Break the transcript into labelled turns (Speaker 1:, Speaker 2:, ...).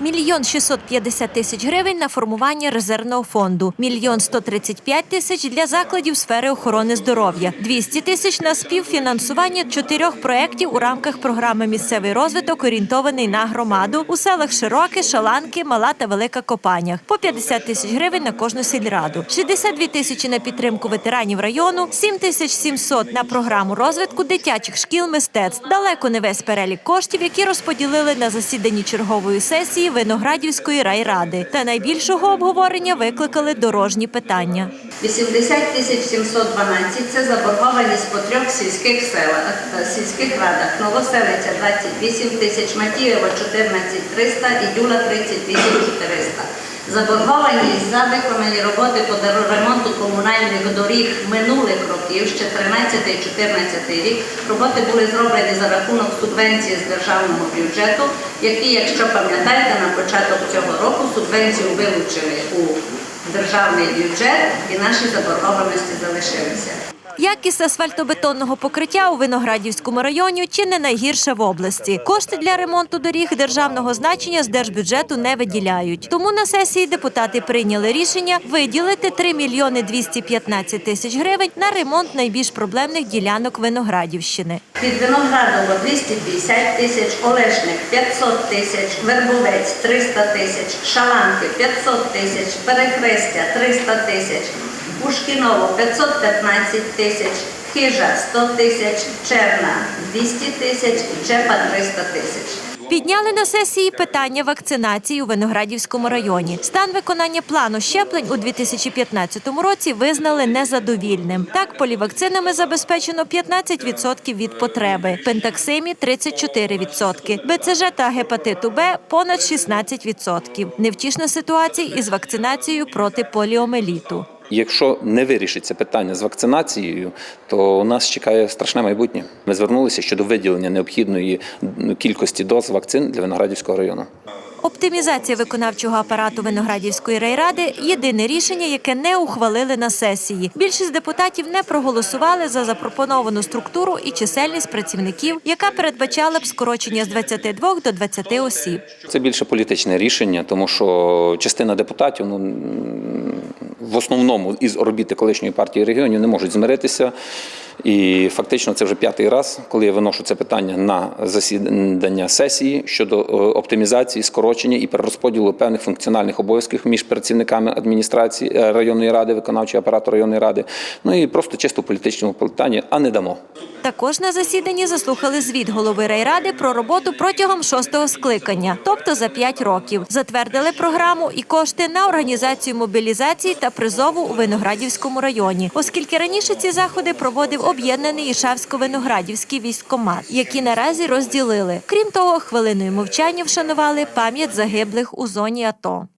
Speaker 1: Мільйон 650 тисяч гривень на формування резервного фонду, мільйон 135 тисяч для закладів сфери охорони здоров'я, 200 тисяч на співфінансування чотирьох проєктів у рамках програми Місцевий розвиток орієнтований на громаду у селах Широке, Шаланки, Мала та Велика Копанях, по 50 тисяч гривень на кожну сільраду, 62 тисячі на підтримку ветеранів району, 7 тисяч 700 на програму розвитку дитячих шкіл мистецтв. Далеко не весь перелік коштів, які розподілили на засіданні чергової сесії Виноградівської райради. Та найбільшого обговорення викликали дорожні питання.
Speaker 2: 80 тисяч 712 – це заборгованість по трьох сільських селах, е, сільських радах. Новоселиця 28 тисяч, Матієва 14 300 і Дюла 38 400. Заборгованість за виконані роботи по ремонту комунальних доріг минулих років, ще 13-14 рік, роботи були зроблені за рахунок субвенції з державного бюджету, які, якщо пам'ятаєте, на початок цього року субвенцію вилучили у державний бюджет і наші заборгованості залишилися.
Speaker 1: Якість асфальтобетонного покриття у Виноградівському районі чи не найгірша в області. Кошти для ремонту доріг державного значення з держбюджету не виділяють. Тому на сесії депутати прийняли рішення виділити 3 мільйони 215 тисяч гривень на ремонт найбільш проблемних ділянок Виноградівщини.
Speaker 2: Від Виноградова 250 тисяч, Олешник 500 тисяч, Вербовець 300 тисяч, Шаланки 500 тисяч, Перехрестя 300 тисяч, Пушкіново 515 тисяч, Хижа 100 тисяч, Черна 200 тисяч Чепа 300 тисяч.
Speaker 1: Підняли на сесії питання вакцинації у Виноградівському районі. Стан виконання плану щеплень у 2015 році визнали незадовільним. Так, полівакцинами забезпечено 15% від потреби, пентаксимі 34%, БЦЖ та гепатиту Б понад 16%. Невтішна ситуація із вакцинацією проти поліомеліту.
Speaker 3: Якщо не вирішиться питання з вакцинацією, то у нас чекає страшне майбутнє. Ми звернулися щодо виділення необхідної кількості доз вакцин для Виноградівського району.
Speaker 1: Оптимізація виконавчого апарату Виноградівської райради єдине рішення, яке не ухвалили на сесії. Більшість депутатів не проголосували за запропоновану структуру і чисельність працівників, яка передбачала б скорочення з 22 до 20 осіб.
Speaker 3: Це більше політичне рішення, тому що частина депутатів ну в основному із орбіти колишньої партії регіонів не можуть змиритися. І фактично це вже п'ятий раз, коли я виношу це питання на засідання сесії щодо е, оптимізації, скорочення і перерозподілу певних функціональних обов'язків між працівниками адміністрації е, районної ради, виконавчого апарату районної ради. Ну і просто чисто політичному питанні, а не дамо.
Speaker 1: Також на засіданні заслухали звіт голови райради про роботу протягом шостого скликання, тобто за п'ять років. Затвердили програму і кошти на організацію мобілізації та призову у Виноградівському районі, оскільки раніше ці заходи проводив об'єднаний Ішевсько-Виноградівський військкомат, які наразі розділили. Крім того, хвилиною мовчання вшанували пам'ять загиблих у зоні АТО.